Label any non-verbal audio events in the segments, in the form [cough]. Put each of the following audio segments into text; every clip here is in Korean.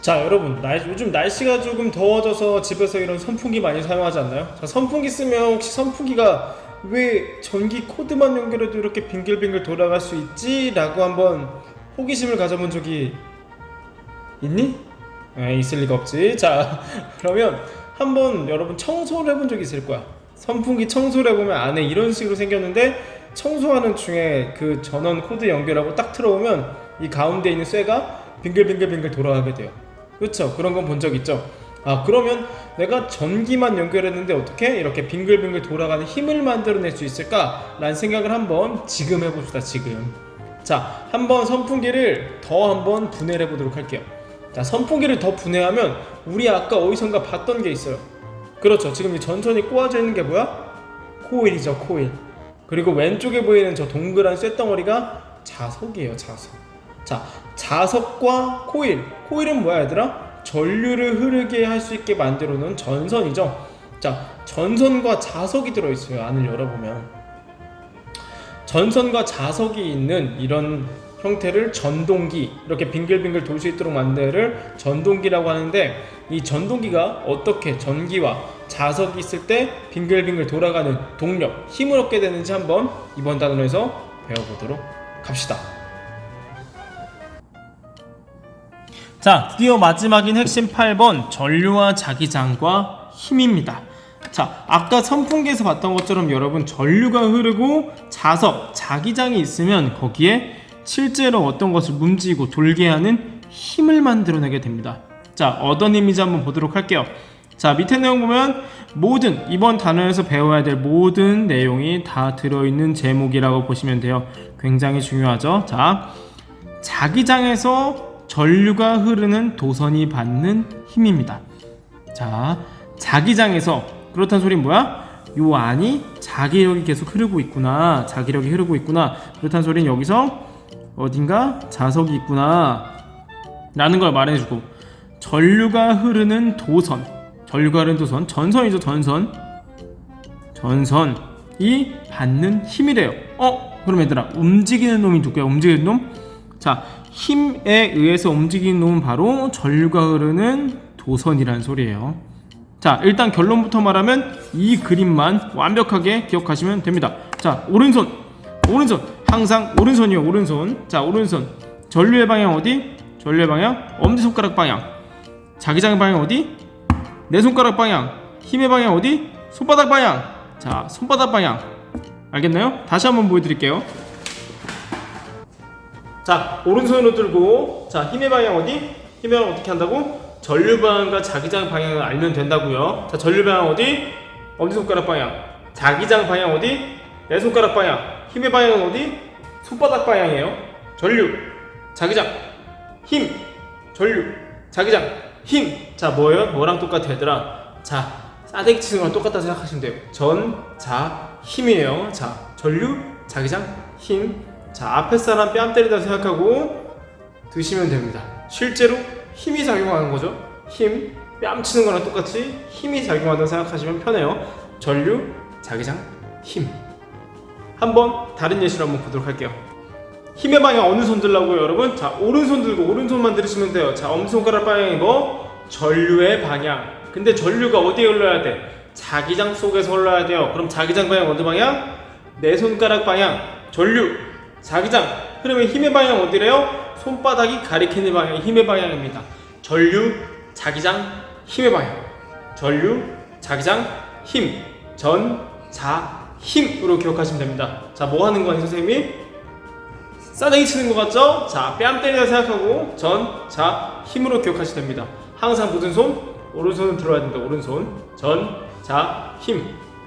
자 여러분 날, 요즘 날씨가 조금 더워져서 집에서 이런 선풍기 많이 사용하지 않나요? 자 선풍기 쓰면 혹시 선풍기가 왜 전기 코드만 연결해도 이렇게 빙글빙글 돌아갈 수 있지? 라고 한번 호기심을 가져본 적이 있니? 에 있을 리가 없지 자 [laughs] 그러면 한번 여러분 청소를 해본 적이 있을 거야 선풍기 청소를 해보면 안에 이런 식으로 생겼는데 청소하는 중에 그 전원 코드 연결하고 딱 틀어오면 이 가운데 있는 쇠가 빙글빙글빙글 돌아가게 돼요 그렇죠 그런 건 본 적 있죠? 아 그러면 내가 전기만 연결했는데 어떻게 이렇게 빙글빙글 돌아가는 힘을 만들어낼 수 있을까 라는 생각을 한번 지금 해봅시다 지금. 자 한번 선풍기를 더 한번 분해를 해보도록 할게요. 자 선풍기를 더 분해하면 우리 아까 어디선가 봤던 게 있어요. 그렇죠. 지금 이 전선이 꼬아져 있는 게 뭐야? 코일이죠 코일. 그리고 왼쪽에 보이는 저 동그란 쇳덩어리가 자석이에요 자석. 자 자석과 코일 코일은 뭐야 얘들아? 전류를 흐르게 할 수 있게 만들어 놓은 전선이죠 자 전선과 자석이 들어 있어요 안을 열어보면 전선과 자석이 있는 이런 형태를 전동기 이렇게 빙글빙글 돌 수 있도록 만드를 전동기라고 하는데 이 전동기가 어떻게 전기와 자석이 있을 때 빙글빙글 돌아가는 동력 힘을 얻게 되는지 한번 이번 단원에서 배워보도록 합시다. 자, 드디어 마지막인 핵심 8번 전류와 자기장과 힘입니다. 자, 아까 선풍기에서 봤던 것처럼 여러분 전류가 흐르고 자석, 자기장이 있으면 거기에 실제로 어떤 것을 움직이고 돌게 하는 힘을 만들어내게 됩니다. 자, 어떤 힘인지 한번 보도록 할게요. 자, 밑에 내용 보면 모든 이번 단원에서 배워야 될 모든 내용이 다 들어있는 제목이라고 보시면 돼요. 굉장히 중요하죠. 자, 자기장에서 전류가 흐르는 도선이 받는 힘입니다. 자, 자기장에서 그렇다는 소리는 뭐야? 요 안이 자기력이 계속 흐르고 있구나. 자기력이 흐르고 있구나. 그렇다는 소리는 여기서 어딘가 자석이 있구나. 라는 걸 말해주고 전류가 흐르는 도선 전류가 흐르는 도선 전선이죠 전선 전선이 받는 힘이래요 어? 그럼 얘들아 움직이는 놈이 누구야 움직이는 놈? 자 힘에 의해서 움직이는 놈은 바로 전류가 흐르는 도선이라는 소리예요. 자 일단 결론부터 말하면 이 그림만 완벽하게 기억하시면 됩니다. 자 오른손 오른손. 항상 오른손이요 오른손. 자 오른손. 전류의 방향 어디? 전류의 방향? 엄지손가락 방향. 자기장의 방향 어디? 내 손가락 방향. 힘의 방향 어디? 손바닥 방향. 자 손바닥 방향. 알겠나요? 다시 한번 보여드릴게요 자 오른손으로 들고 자 힘의 방향 어디? 힘의 방향 어떻게 한다고? 전류 방향과 자기장 방향을 알면 된다고요. 자 전류 방향 어디? 엄지손가락 방향? 자기장 방향 어디? 내 손가락 방향. 힘의 방향은 어디? 손바닥 방향이에요. 전류. 자기장. 힘. 전류. 자기장. 힘. 자 뭐예요? 뭐랑 똑같아 얘들아? 자 싸대기 치는 거랑 똑같다 생각하시면 돼요. 전, 자, 힘이에요. 자 전류, 자기장, 힘 자 앞에 사람 뺨 때리다 생각하고 드시면 됩니다. 실제로 힘이 작용하는 거죠. 힘, 뺨 치는 거랑 똑같이 힘이 작용한다고 생각하시면 편해요. 전류, 자기장, 힘. 한번 다른 예시로 한번 보도록 할게요. 힘의 방향 어느 손 들라고요 여러분? 자 오른손 들고 오른손만 들으시면 돼요. 자 엄지손가락 방향이고 전류의 방향. 근데 전류가 어디에 흘러야 돼? 자기장 속에서 흘러야 돼요. 그럼 자기장 방향 어느 방향? 내 손가락 방향. 전류 자기장 흐름의 힘의 방향 어디래요? 손바닥이 가리키는 방향이 힘의 방향입니다 전류 자기장 힘의 방향 전류 자기장 힘 전, 자, 힘으로 기억하시면 됩니다 자 뭐 하는 거니 선생님이? 싸대기 치는 것 같죠? 자, 뺨 때리다 생각하고 전, 자, 힘으로 기억하시면 됩니다. 항상 무슨 손? 오른손을 들어야 된다. 오른손. 전, 자, 힘.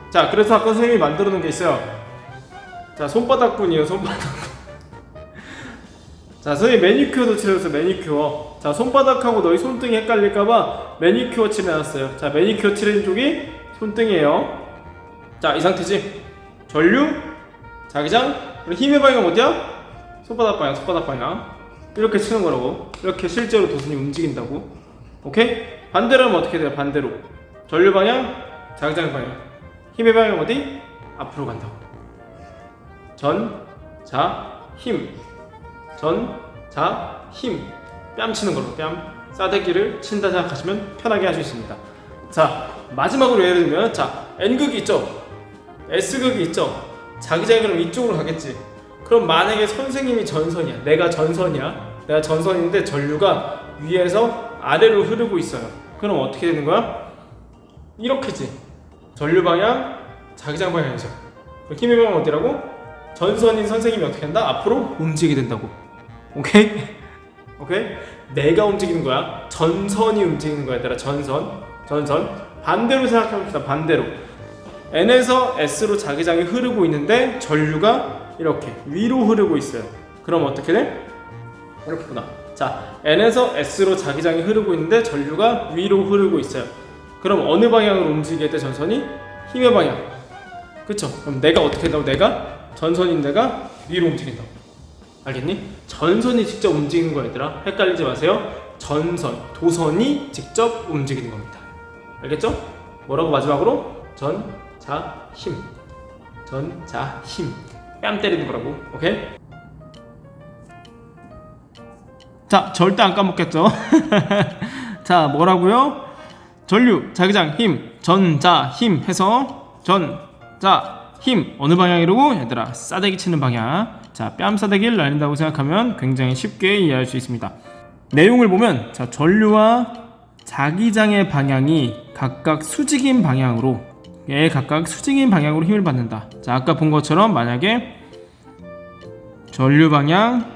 자, 그래서 아까 선생님이 만들어 놓은 게 있어요. 자, 손바닥분이에요. 손바닥. 자, 선생님 매니큐어도 칠해줬어요. 매니큐어. 자, 손바닥하고 너희 손등이 헷갈릴까봐 매니큐어 칠해놨어요. 자, 매니큐어 칠해준 쪽이 손등이에요. 자, 이 상태지? 전류, 자기장, 그리고 힘의 방향 어디야? 손바닥 방향, 손바닥 방향 이렇게 치는 거라고 이렇게 실제로 도선이 움직인다고 오케이? 반대로 하면 어떻게 돼요? 반대로 전류 방향, 자기장 방향 힘의 방향 어디? 앞으로 간다고 전, 자, 힘 전, 자, 힘 뺨 치는 걸로 뺨 싸대기를 친다 생각하시면 편하게 할 수 있습니다. 자 마지막으로 예를 들면 자 N극이 있죠, S극이 있죠. 자기장이 그럼 이쪽으로 가겠지. 그럼 만약에 선생님이 전선이야, 내가 전선이야, 내가 전선인데 전류가 위에서 아래로 흐르고 있어요. 그럼 어떻게 되는 거야? 이렇게지. 전류 방향, 자기장 방향이죠. 그럼 힘의 방향 어디라고? 전선인 선생님이 어떻게 한다? 앞으로 움직이게 된다고. 오케이? [laughs] 오케이? 내가 움직이는 거야. 전선이 움직이는 거야, 얘들아. 전선. 전선. 반대로 생각해봅시다. 반대로. N에서 S로 자기장이 흐르고 있는데 전류가 이렇게 위로 흐르고 있어요. 그럼 어떻게 돼? 이렇게구나. 자, N에서 S로 자기장이 흐르고 있는데 전류가 위로 흐르고 있어요. 그럼 어느 방향으로 움직일 때 전선이 힘의 방향. 그쵸? 그럼 내가 어떻게 된다고? 내가 전선인 내가 위로 움직인다고. 알겠니? 전선이 직접 움직이는 거야, 얘들아. 헷갈리지 마세요. 전선, 도선이 직접 움직이는 겁니다. 알겠죠? 뭐라고 마지막으로? 전, 자, 힘. 전, 자, 힘. 뺨 때리는 거라고. 오케이? 자, 절대 안 까먹겠죠? [laughs] 자, 뭐라고요? 전류, 자기장, 힘, 전자, 힘 해서 전, 자, 힘 어느 방향이라고? 얘들아, 싸대기 치는 방향. 자, 뺨 싸대기를 날린다고 생각하면 굉장히 쉽게 이해할 수 있습니다. 내용을 보면 자, 전류와 자기장의 방향이 각각 수직인 방향으로 예, 각각 수직인 방향으로 힘을 받는다. 자, 아까 본 것처럼 만약에 전류 방향,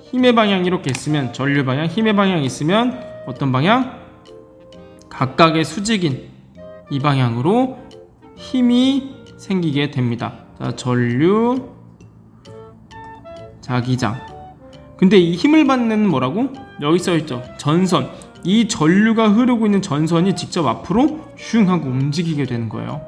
힘의 방향 이렇게 있으면 전류 방향, 힘의 방향이 있으면 어떤 방향? 각각의 수직인 이 방향으로 힘이 생기게 됩니다. 자, 전류, 자기장. 근데 이 힘을 받는 뭐라고? 여기 써 있죠. 전선. 이 전류가 흐르고 있는 전선이 직접 앞으로 슝 하고 움직이게 되는 거예요.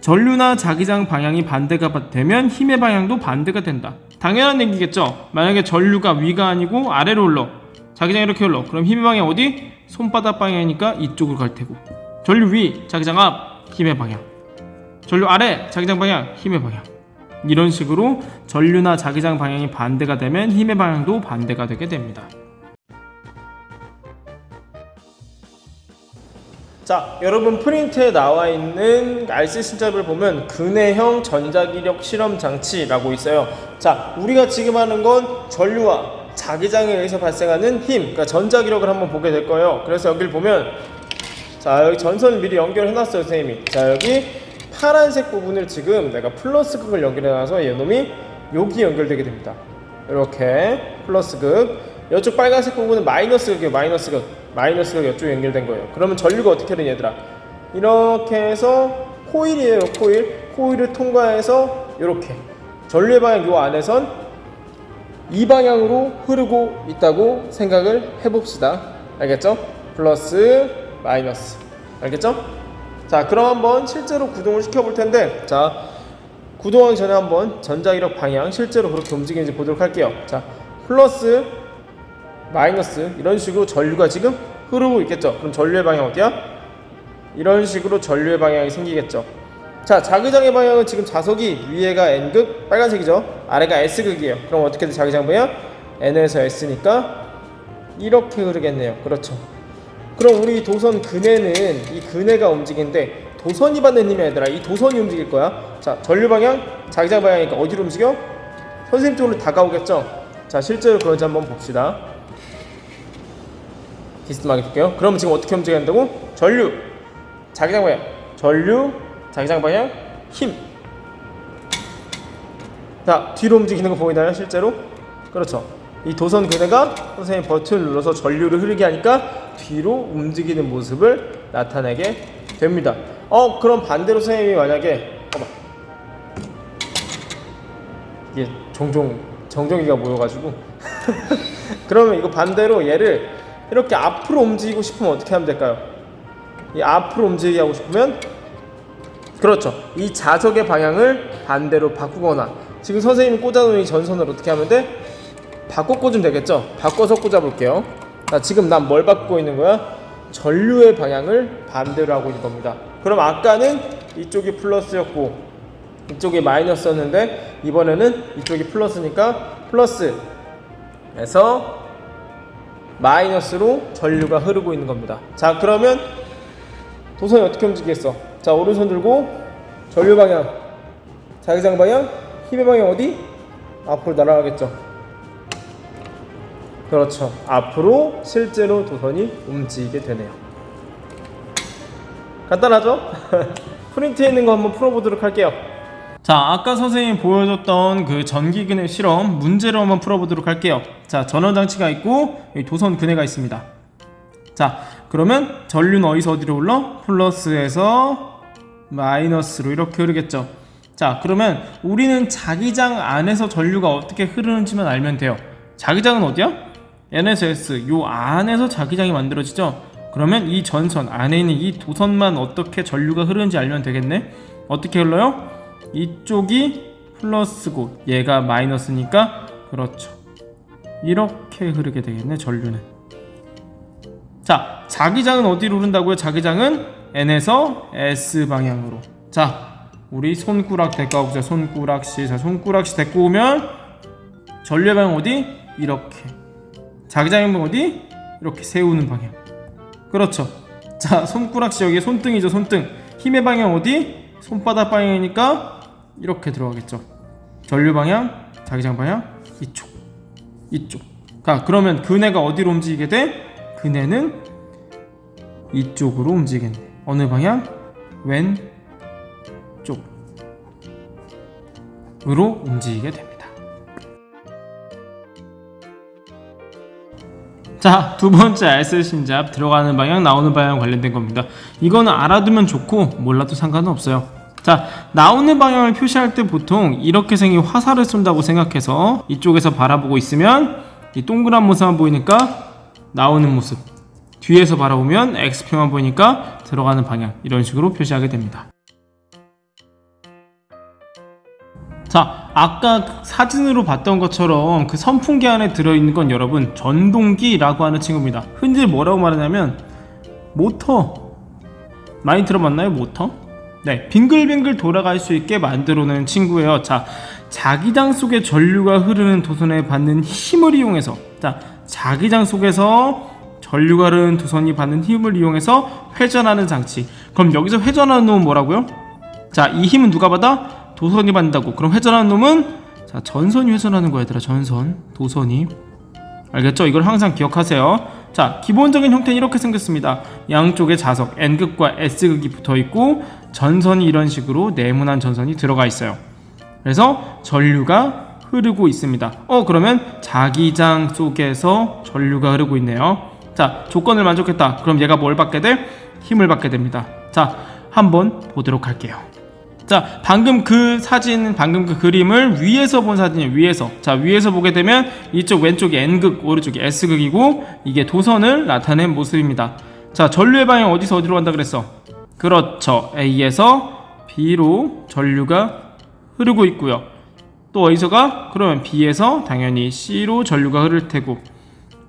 전류나 자기장 방향이 반대가 되면 힘의 방향도 반대가 된다. 당연한 얘기겠죠. 만약에 전류가 위가 아니고 아래로 흘러. 자기장 이렇게 흘러. 그럼 힘의 방향 어디? 손바닥 방향이니까 이쪽으로 갈 테고. 전류 위, 자기장 앞, 힘의 방향. 전류 아래, 자기장 방향, 힘의 방향. 이런 식으로 전류나 자기장 방향이 반대가 되면 힘의 방향도 반대가 되게 됩니다. 자, 여러분 프린트에 나와 있는 RC 신잡을 보면 근해형 전자기력 실험 장치라고 있어요. 자, 우리가 지금 하는 건 전류와 자기장에 의해서 발생하는 힘, 그러니까 전자기력을 한번 보게 될 거예요. 그래서 여기를 보면 자, 여기 전선을 미리 연결해 놨어요, 선생님이. 자, 여기 파란색 부분을 지금 내가 플러스 극을 연결해 놔서 얘놈이 여기 연결되게 됩니다. 이렇게 플러스 극. 이쪽 빨간색 부분은 마이너스 극이에요, 마이너스 극. 마이너스 극 이쪽에 연결된 거예요. 그러면 전류가 어떻게 되냐, 얘들아? 이렇게 해서 코일이에요, 코일. 코일을 통과해서 이렇게. 전류의 방향 요 안에선 이 방향으로 흐르고 있다고 생각을 해봅시다. 알겠죠? 플러스, 마이너스. 알겠죠? 자, 그럼 한번 실제로 구동을 시켜 볼 텐데, 자, 구동하기 전에 한번 전자기력 방향 실제로 그렇게 움직이는지 보도록 할게요. 자, 플러스, 마이너스 이런 식으로 전류가 지금 흐르고 있겠죠. 그럼 전류의 방향 어디야? 이런 식으로 전류의 방향이 생기겠죠. 자, 자기장의 방향은 지금 자석이 위에가 N극 빨간색이죠. 아래가 S극이에요. 그럼 어떻게 돼? 자기장 방향? N에서 S니까 이렇게 흐르겠네요. 그렇죠. 그럼 우리 도선 근해는 이 근해가 움직이는데 도선이 받는 힘이 아니라 이 도선이 움직일 거야. 자, 전류 방향, 자기장 방향이니까 어디로 움직여? 선생님 쪽으로 다가오겠죠. 자, 실제로 그런지 한번 봅시다. 비스듬하게 볼게요. 그럼 지금 어떻게 움직여야 한다고? 전류, 자기장 방향, 전류, 자기장 방향, 힘. 자, 뒤로 움직이는 거 보이나요? 실제로? 그렇죠. 이 도선 근해가 선생님 버튼을 눌러서 전류를 흐르게 하니까 뒤로 움직이는 모습을 나타내게 됩니다. 어, 그럼 반대로 선생님이 만약에 어머. 이게 종종 정정이가 모여가지고 [laughs] 그러면 이거 반대로 얘를 이렇게 앞으로 움직이고 싶으면 어떻게 하면 될까요? 이 앞으로 움직이게 하고 싶으면 그렇죠. 이 자석의 방향을 반대로 바꾸거나 지금 선생님이 꽂아놓은 이 전선을 어떻게 하면 돼? 바꿔 꽂으면 되겠죠? 바꿔서 꽂아볼게요. 자, 지금 난 뭘 바꾸고 있는 거야? 전류의 방향을 반대로 하고 있는 겁니다. 그럼 아까는 이쪽이 플러스였고 이쪽이 마이너스였는데 이번에는 이쪽이 플러스니까 플러스에서 마이너스로 전류가 흐르고 있는 겁니다. 자, 그러면 도선이 어떻게 움직이겠어? 자, 오른손 들고 전류 방향, 자기장 방향, 힘의 방향 어디? 앞으로 날아가겠죠. 그렇죠. 앞으로 실제로 도선이 움직이게 되네요. 간단하죠? [laughs] 프린트에 있는 거 한번 풀어보도록 할게요. 자, 아까 선생님이 보여줬던 그 전기 그네 실험 문제로 한번 풀어보도록 할게요. 자, 전원 장치가 있고 도선 그네가 있습니다. 자, 그러면 전류는 어디서 어디로 흘러? 플러스에서 마이너스로 이렇게 흐르겠죠. 자, 그러면 우리는 자기장 안에서 전류가 어떻게 흐르는지만 알면 돼요. 자기장은 어디야? N에서 S, 요 안에서 자기장이 만들어지죠. 그러면 이 전선 안에 있는 이 도선만 어떻게 전류가 흐르는지 알면 되겠네. 어떻게 흘러요? 이쪽이 플러스고 얘가 마이너스니까 그렇죠. 이렇게 흐르게 되겠네 전류는. 자, 자기장은 어디로 흐른다고요? 자기장은 N에서 S 방향으로. 자, 우리 손가락 데리고 와보자. 손가락씨. 자, 손가락씨 데리고 오면 전류의 방향 어디? 이렇게. 자기장의 방향 어디? 이렇게 세우는 방향. 그렇죠. 자, 손가락씨 여기 손등이죠. 손등. 힘의 방향 어디? 손바닥 방향이니까 이렇게 들어가겠죠. 전류 방향, 자기장 방향 이쪽. 이쪽. 자, 그러면 그네가 어디로 움직이게 돼? 그네는 이쪽으로 움직이겠네. 어느 방향? 왼쪽. 으로 움직이게 됩니다. 자, 두 번째 알쓸 신잡 들어가는 방향, 나오는 방향 관련된 겁니다. 이거는 알아두면 좋고 몰라도 상관은 없어요. 자, 나오는 방향을 표시할 때 보통 이렇게 생긴 화살을 쏜다고 생각해서 이쪽에서 바라보고 있으면 이 동그란 모습만 보이니까 나오는 모습. 뒤에서 바라보면 X표만 보이니까 들어가는 방향. 이런 식으로 표시하게 됩니다. 자, 아까 사진으로 봤던 것처럼 그 선풍기 안에 들어있는 건 여러분 전동기라고 하는 친구입니다. 흔히 뭐라고 말하냐면 모터 많이 들어봤나요? 모터? 네, 빙글빙글 돌아갈 수 있게 만들어낸 친구예요. 자, 자기장 속에 전류가 흐르는 도선에 받는 힘을 이용해서 자, 자기장 속에서 전류가 흐르는 도선이 받는 힘을 이용해서 회전하는 장치. 그럼 여기서 회전하는 놈은 뭐라고요? 자, 이 힘은 누가 받아? 도선이 받는다고. 그럼 회전하는 놈은 자, 전선이 회전하는 거야, 얘들아. 전선, 도선이. 알겠죠? 이걸 항상 기억하세요. 자, 기본적인 형태는 이렇게 생겼습니다. 양쪽에 자석 N극과 S극이 붙어 있고 전선이 이런 식으로 네모난 전선이 들어가 있어요. 그래서 전류가 흐르고 있습니다. 어, 그러면 자기장 속에서 전류가 흐르고 있네요. 자, 조건을 만족했다. 그럼 얘가 뭘 받게 돼? 힘을 받게 됩니다. 자, 한번 보도록 할게요. 자, 방금 그 사진, 방금 그 그림을 위에서 본 사진이에요. 위에서. 자, 위에서 보게 되면 이쪽 왼쪽이 N극, 오른쪽이 S극이고 이게 도선을 나타낸 모습입니다. 자, 전류의 방향 어디서 어디로 간다 그랬어? 그렇죠. A에서 B로 전류가 흐르고 있고요. 또 어디서가? 그러면 B에서 당연히 C로 전류가 흐를 테고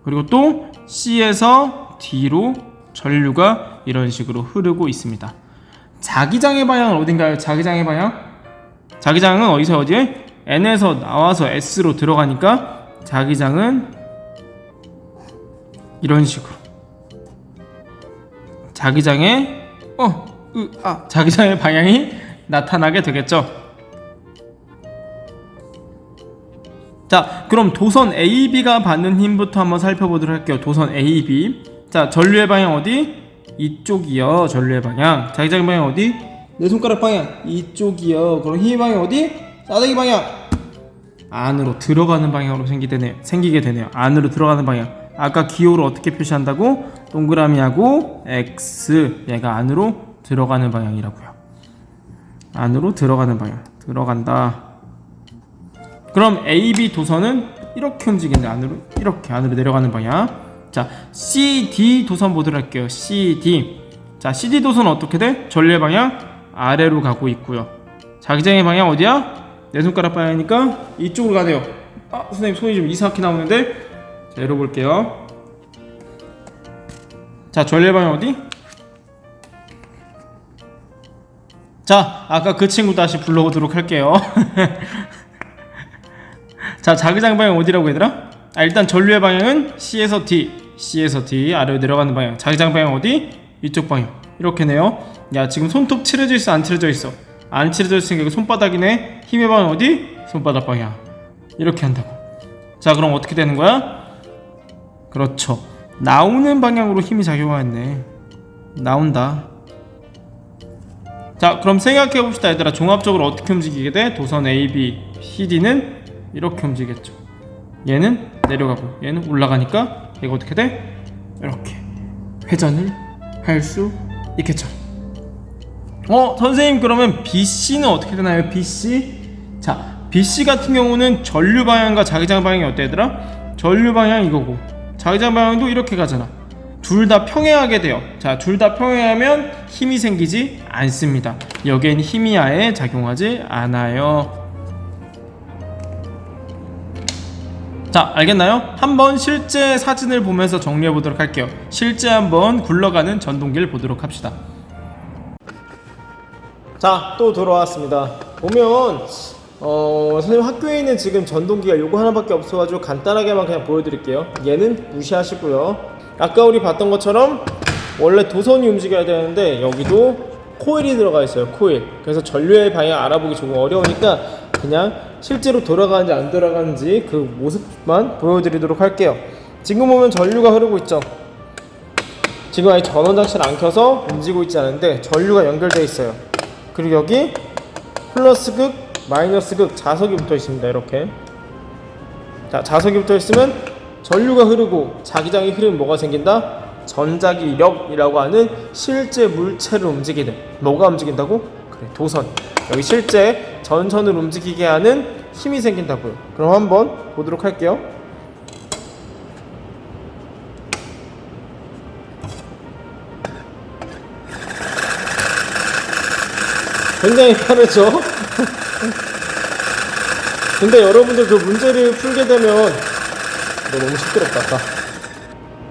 그리고 또 C에서 D로 전류가 이런 식으로 흐르고 있습니다. 자기장의 방향은 어딘가요? 자기장의 방향? 자기장은 어디서 어디에? N에서 나와서 S로 들어가니까 자기장은 이런 식으로 자기장의 어, 으, 아, 자기장의 방향이 나타나게 되겠죠. 자, 그럼 도선 AB가 받는 힘부터 한번 살펴보도록 할게요. 도선 AB. 자, 전류의 방향 어디? 이쪽이요. 전류의 방향. 자기장의 방향 어디? 내 손가락 방향. 이쪽이요. 그럼 힘의 방향 어디? 싸대기 방향. 안으로 들어가는 방향으로 생기게, 생기게 되네요. 안으로 들어가는 방향. 아까 기호를 어떻게 표시한다고? 동그라미하고 X. 얘가 안으로 들어가는 방향이라고요. 안으로 들어가는 방향. 들어간다. 그럼 AB 도선은 이렇게 움직이는데 안으로 이렇게 안으로 내려가는 방향. 자, CD 도선 보도록 할게요. CD. 자, CD 도선 어떻게 돼? 전류의 방향 아래로 가고 있고요. 자기장의 방향 어디야? 내 손가락 방향이니까 이쪽으로 가네요. 아, 선생님 손이 좀 이상하게 나오는데. 자, 열어볼게요. 자, 전류의 방향 어디? 자, 아까 그 친구 다시 불러오도록 할게요. [laughs] 자, 자기장 방향 어디라고 얘들아? 아, 일단 전류의 방향은 C에서 D. C에서 D 아래로 내려가는 방향. 자기장 방향 어디? 이쪽 방향. 이렇게네요. 야 지금 손톱 칠해져 있어? 안 칠해져 있어? 안 칠해져 있으니까 손바닥이네. 힘의 방향 어디? 손바닥 방향. 이렇게 한다고. 자 그럼 어떻게 되는 거야? 그렇죠. 나오는 방향으로 힘이 작용하겠네. 나온다. 자 그럼 생각해 봅시다 얘들아. 종합적으로 어떻게 움직이게 돼? 도선 A, B, C, D는 이렇게 움직이겠죠. 얘는 내려가고 얘는 올라가니까 얘가 어떻게 돼? 이렇게 회전을 할 수 있겠죠 어 선생님 그러면 BC는 어떻게 되나요? BC 자 BC 같은 경우는 전류 방향과 자기장 방향이 어때 얘들아? 전류 방향 이거고 자기장 방향도 이렇게 가잖아 둘 다 평행하게 돼요 자 둘 다 평행하면 힘이 생기지 않습니다 여기엔 힘이 아예 작용하지 않아요 자 알겠나요? 한번 실제 사진을 보면서 정리해 보도록 할게요 실제 한번 굴러가는 전동기를 보도록 합시다 자, 또 돌아왔습니다. 보면 어, 선생님 학교에 있는 지금 전동기가 요거 하나밖에 없어가지고 간단하게만 그냥 보여드릴게요. 얘는 무시하시고요. 아까 우리 봤던 것처럼 원래 도선이 움직여야 되는데 여기도 코일이 들어가 있어요. 코일. 그래서 전류의 방향 알아보기 조금 어려우니까 그냥 실제로 돌아가는지 안 돌아가는지 그 모습만 보여드리도록 할게요. 지금 보면 전류가 흐르고 있죠. 지금 아직 전원 장치를 안 켜서 움직이고 있지 않은데 전류가 연결되어 있어요. 그리고 여기 플러스 극, 마이너스 극 자석이 붙어 있습니다. 이렇게. 자, 자석이 붙어 있으면 전류가 흐르고 자기장이 흐르면 뭐가 생긴다? 전자기력이라고 하는 실제 물체를 움직이는 뭐가 움직인다고? 그래, 도선. 여기 실제 전선을 움직이게 하는 힘이 생긴다고요. 그럼 한번 보도록 할게요. 굉장히 빠르죠? [laughs] 근데 여러분들 그 문제를 풀게 되면 너 너무 시끄럽다.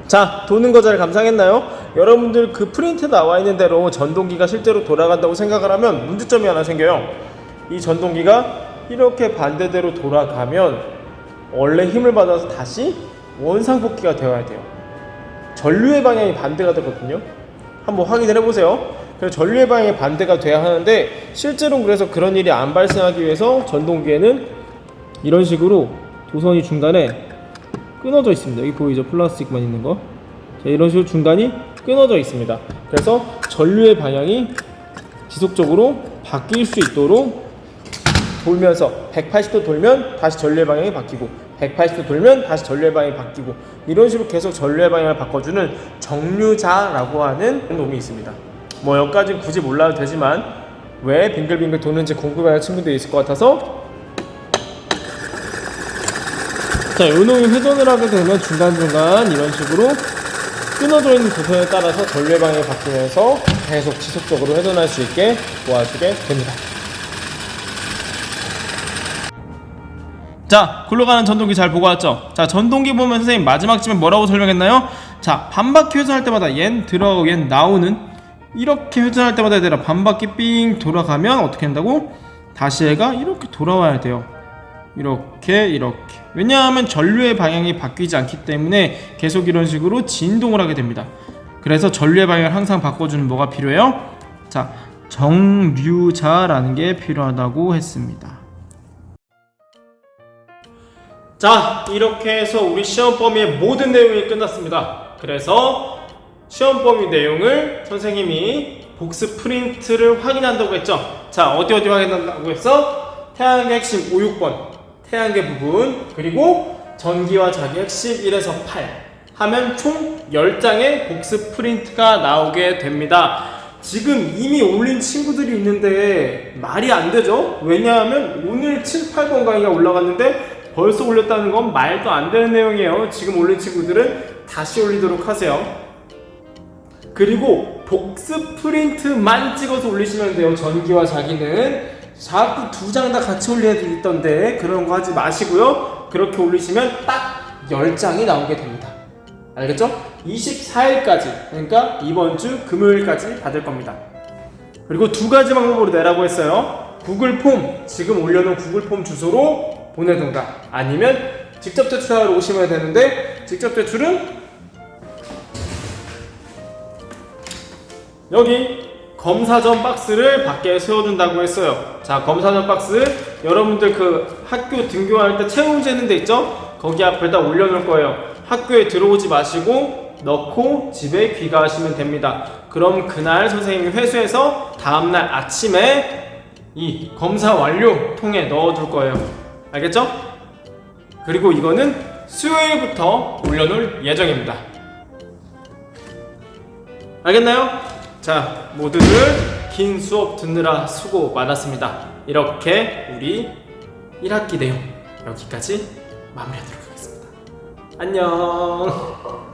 자, 도는 거 잘 감상했나요? 여러분들 그 프린트 나와 있는 대로 전동기가 실제로 돌아간다고 생각을 하면 문제점이 하나 생겨요. 이 전동기가 이렇게 반대대로 돌아가면 원래 힘을 받아서 다시 원상복귀가 되어야 돼요. 전류의 방향이 반대가 되거든요. 한번 확인을 해보세요. 그래서 전류의 방향이 반대가 돼야 하는데 실제로 그래서 그런 일이 안 발생하기 위해서 전동기에는 이런 식으로 도선이 중간에 끊어져 있습니다. 여기 보이죠? 플라스틱만 있는 거. 자, 이런 식으로 중간이 끊어져 있습니다. 그래서 전류의 방향이 지속적으로 바뀔 수 있도록 돌면서 180도 돌면 다시 전류의 방향이 바뀌고 180도 돌면 다시 전류의 방향이 바뀌고 이런 식으로 계속 전류의 방향을 바꿔주는 정류자라고 하는 놈이 있습니다. 뭐 여기까지 굳이 몰라도 되지만 왜 빙글빙글 도는지 궁금해하는 친구들이 있을 것 같아서 자, 요 놈이 회전을 하게 되면 중간중간 이런 식으로 끊어져 있는 도선에 따라서 전류의 방향이 바뀌면서 계속 지속적으로 회전할 수 있게 도와주게 됩니다. 자 굴러가는 전동기 잘 보고 왔죠? 자 전동기 보면 선생님 마지막 쯤에 뭐라고 설명했나요? 자 반바퀴 회전할 때마다 얜 들어가고 얜 나오는 이렇게 회전할 때마다 얘들아 반바퀴 삥 돌아가면 어떻게 한다고? 다시 얘가 이렇게 돌아와야 돼요 이렇게 이렇게 왜냐하면 전류의 방향이 바뀌지 않기 때문에 계속 이런 식으로 진동을 하게 됩니다 그래서 전류의 방향을 항상 바꿔주는 뭐가 필요해요 자 정류자라는 게 필요하다고 했습니다 자, 이렇게 해서 우리 시험 범위의 모든 내용이 끝났습니다. 그래서 시험 범위 내용을 선생님이 복습 프린트를 확인한다고 했죠. 자, 어디 어디 확인한다고 했어? 태양계 핵심 5, 6번, 태양계 부분, 그리고 전기와 자기핵 11에서 8 하면 총 10장의 복습 프린트가 나오게 됩니다. 지금 이미 올린 친구들이 있는데 말이 안 되죠? 왜냐하면 오늘 7, 8번 강의가 올라갔는데 벌써 올렸다는 건 말도 안 되는 내용이에요. 지금 올린 친구들은 다시 올리도록 하세요. 그리고 복습 프린트만 찍어서 올리시면 돼요. 전기와 자기는 자꾸 두 장 다 같이 올려야 있던데 그런 거 하지 마시고요. 그렇게 올리시면 딱 10장이 나오게 됩니다. 알겠죠? 24일까지 그러니까 이번 주 금요일까지 받을 겁니다. 그리고 두 가지 방법으로 내라고 했어요. 구글 폼 지금 올려놓은 구글 폼 주소로 보내든가 아니면 직접 제출하러 오시면 되는데 직접 제출은 여기 검사전 박스를 밖에 세워준다고 했어요. 자, 검사전 박스 여러분들 그 학교 등교할 때 채우지는 데 있죠? 거기 앞에다 올려놓을 거예요. 학교에 들어오지 마시고 넣고 집에 귀가하시면 됩니다. 그럼 그날 선생님이 회수해서 다음날 아침에 이 검사 완료 통에 넣어둘 거예요. 알겠죠? 그리고 이거는 수요일부터 올려놓을 예정입니다. 알겠나요? 자, 모두들 긴 수업 듣느라 수고 많았습니다. 이렇게 우리 1학기 내용 여기까지 마무리하도록 하겠습니다. 안녕.